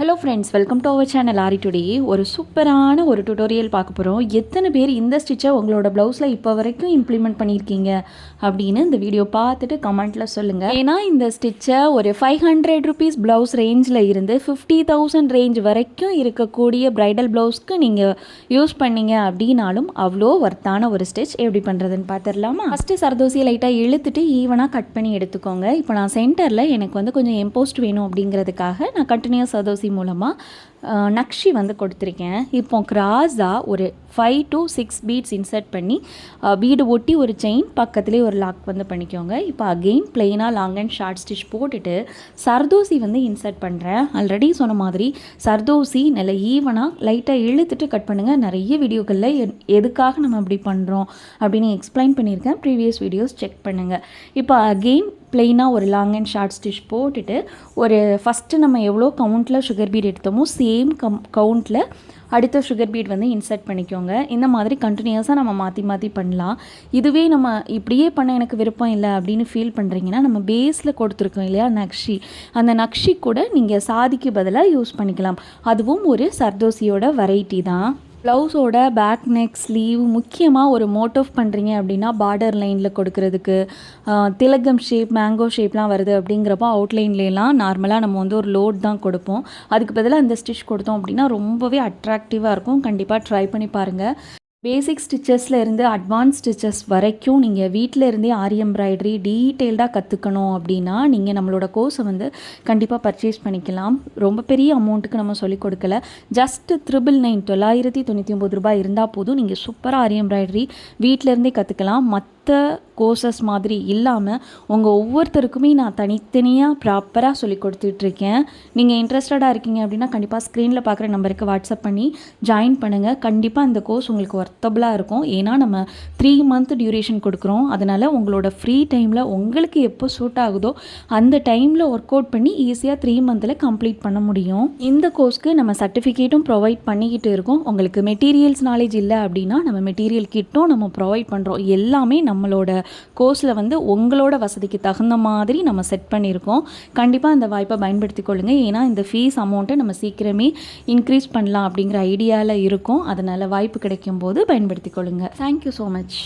Hello friends welcome to our channel aari today ஒரு சூப்பரான ஒரு டுட்டோரியல் பார்க்க போகிறோம் எத்தனை பேர் இந்த ஸ்டிச்சை உங்களோட ப்ளவுஸில் இப்போ வரைக்கும் இம்ப்ளிமெண்ட் பண்ணியிருக்கீங்க அப்படின்னு இந்த வீடியோ பார்த்துட்டு கமெண்ட்டில் சொல்லுங்கள் ஏன்னா இந்த ஸ்டிச்சை ஒரு ஃபைவ் ஹண்ட்ரட் ருபீஸ் ப்ளவுஸ் ரேஞ்சில் இருந்து ஃபிஃப்டி தௌசண்ட் ரேஞ்ச் வரைக்கும் இருக்கக்கூடிய ப்ரைடல் ப்ளவுஸ்க்கு நீங்கள் யூஸ் பண்ணீங்க அப்படின்னாலும் அவ்வளோ ஒர்த்தான ஒரு ஸ்டிச் எப்படி பண்ணுறதுன்னு பார்த்துடலாமா? ஃபஸ்ட்டு சர்தோசியை லைட்டாக இழுத்துட்டு ஈவனாக கட் பண்ணி எடுத்துக்கோங்க. இப்போ நான் சென்டரில் எனக்கு வந்து கொஞ்சம் எம்போஸ்ட் வேணும் அப்படிங்கிறதுக்காக நான் கண்டினியூஸ் சர்தோசி மூலமாக நக்ஷி வந்து கொடுத்துருக்கேன். இப்போ கிராஸாக ஒரு five to six beads insert பண்ணி பீடு ஒட்டி ஒரு செயின் பக்கத்துலேயே ஒரு லாக் வந்து பண்ணிக்கோங்க. இப்போ அகெயின் பிளெயினாக லாங் அண்ட் ஷார்ட் ஸ்டிச் போட்டுட்டு சர்தோசி வந்து இன்சர்ட் பண்ணுறேன் ஆல்ரெடி சொன்ன மாதிரி சர்தோசி நல்ல ஈவனாக லைட்டாக இழுத்துட்டு கட் பண்ணுங்கள் நிறைய வீடியோக்களில் எதுக்காக நம்ம அப்படி பண்ணுறோம் அப்படின்னு எக்ஸ்பிளைன் பண்ணியிருக்கேன். ப்ரீவியஸ் வீடியோஸ் செக் பண்ணுங்கள் இப்போ அகெயின் ப்ளெயினாக ஒரு லாங் அண்ட் ஷார்ட் ஸ்டிச் போட்டுட்டு ஒரு ஃபஸ்ட்டு நம்ம எவ்வளோ கவுண்ட்டில் சுகர் பீட் எடுத்தோமோ சேம் கம் கவுண்ட்டில் அடுத்த சுகர் பீட் வந்து இன்சர்ட் பண்ணிக்கோங்க. இந்த மாதிரி கண்டினியூஸாக நம்ம மாற்றி மாற்றி பண்ணலாம். இதுவே நம்ம இப்படியே பண்ண எனக்கு விருப்பம் இல்லை அப்படின்னு ஃபீல் பண்ணுறீங்கன்னா நம்ம பேஸில் கொடுத்துருக்கோம் இல்லையா நக்ஷி. அந்த நக்ஷி கூட நீங்கள் சாதிக்கு பதிலாக யூஸ் பண்ணிக்கலாம். அதுவும் ஒரு சர்தோசியோட வெரைட்டி தான். ப்ளவுஸோட பேக் நெக் ஸ்லீவ் முக்கியமாக ஒரு மோட்டோஃப் பண்ணுறீங்க அப்படின்னா பார்டர் லைனில் கொடுக்கறதுக்கு திலகம் ஷேப் மேங்கோ ஷேப்லாம் வருது அப்படிங்கிறப்போ அவுட்லைன்லாம் நார்மலாக நம்ம வந்து ஒரு லோட் தான் கொடுப்போம். அதுக்கு பதிலாக அந்த ஸ்டிச் கொடுத்தோம் அப்படின்னா ரொம்பவே அட்ராக்டிவாக இருக்கும். கண்டிப்பாக ட்ரை பண்ணி பாருங்கள் பேசிக் ஸ்டிச்சஸில் இருந்து அட்வான்ஸ் ஸ்டிச்சஸ் வரைக்கும் நீங்கள் வீட்டில் இருந்தே ஆரி எம்ப்ராய்டரி டீட்டெயில்டாக கற்றுக்கணும் அப்படின்னா நீங்கள் நம்மளோட கோர்ஸை வந்து கண்டிப்பாக பர்ச்சேஸ் பண்ணிக்கலாம். ரொம்ப பெரிய அமௌண்ட்டுக்கு நம்ம சொல்லிக் கொடுக்கல. ஜஸ்ட் த்ரிபிள் நைன் தொள்ளாயிரத்தி தொண்ணூற்றி ஒம்பது ரூபாய் இருந்தால் போதும். நீங்கள் சூப்பராக ஆரி எம்ப்ராய்டரி வீட்டிலேருந்தே கற்றுக்கலாம் மற்ற கோர்சஸ் மாதிரி இல்லாமல் உங்கள் ஒவ்வொருத்தருக்குமே நான் தனித்தனியாக ப்ராப்பராக சொல்லி கொடுத்துட்ருக்கேன். நீங்கள் இன்ட்ரெஸ்டடாக இருக்கீங்க அப்படின்னா கண்டிப்பாக ஸ்க்ரீனில் பார்க்குற நம்பருக்கு வாட்ஸ்அப் பண்ணி ஜாயின் பண்ணுங்கள் கண்டிப்பாக இந்த கோர்ஸ் உங்களுக்கு ஒர்த்தபுளாக இருக்கும். ஏன்னா நம்ம த்ரீ மந்த் டியூரேஷன் கொடுக்குறோம். அதனால் உங்களோட ஃப்ரீ டைமில் உங்களுக்கு எப்போ சூட் ஆகுதோ அந்த டைமில் ஒர்க் அவுட் பண்ணி ஈஸியாக த்ரீ மந்தில் கம்ப்ளீட் பண்ண முடியும். இந்த கோர்ஸ்க்கு நம்ம சர்டிஃபிகேட்டும் ப்ரொவைட் பண்ணிக்கிட்டு இருக்கோம். உங்களுக்கு மெட்டீரியல்ஸ் நாலேஜ் இல்லை அப்படின்னா நம்ம மெட்டீரியல் கிட்டும் நம்ம ப்ரொவைட் பண்ணுறோம் எல்லாமே நம்மளோட கோர்ஸில் வந்து உங்களோட வசதிக்கு தகுந்த மாதிரி நம்ம செட் பண்ணியிருக்கோம். கண்டிப்பாக அந்த வாய்ப்பை பயன்படுத்தி கொள்ளுங்கள் ஏன்னா இந்த ஃபீஸ் அமௌண்ட்டை நம்ம சீக்கிரமே இன்க்ரீஸ் பண்ணலாம் அப்படிங்கிற ஐடியாவில் இருக்கும். அதனால் வாய்ப்பு கிடைக்கும் போது பயன்படுத்தி கொள்ளுங்கள் தேங்க்யூ ஸோ மச்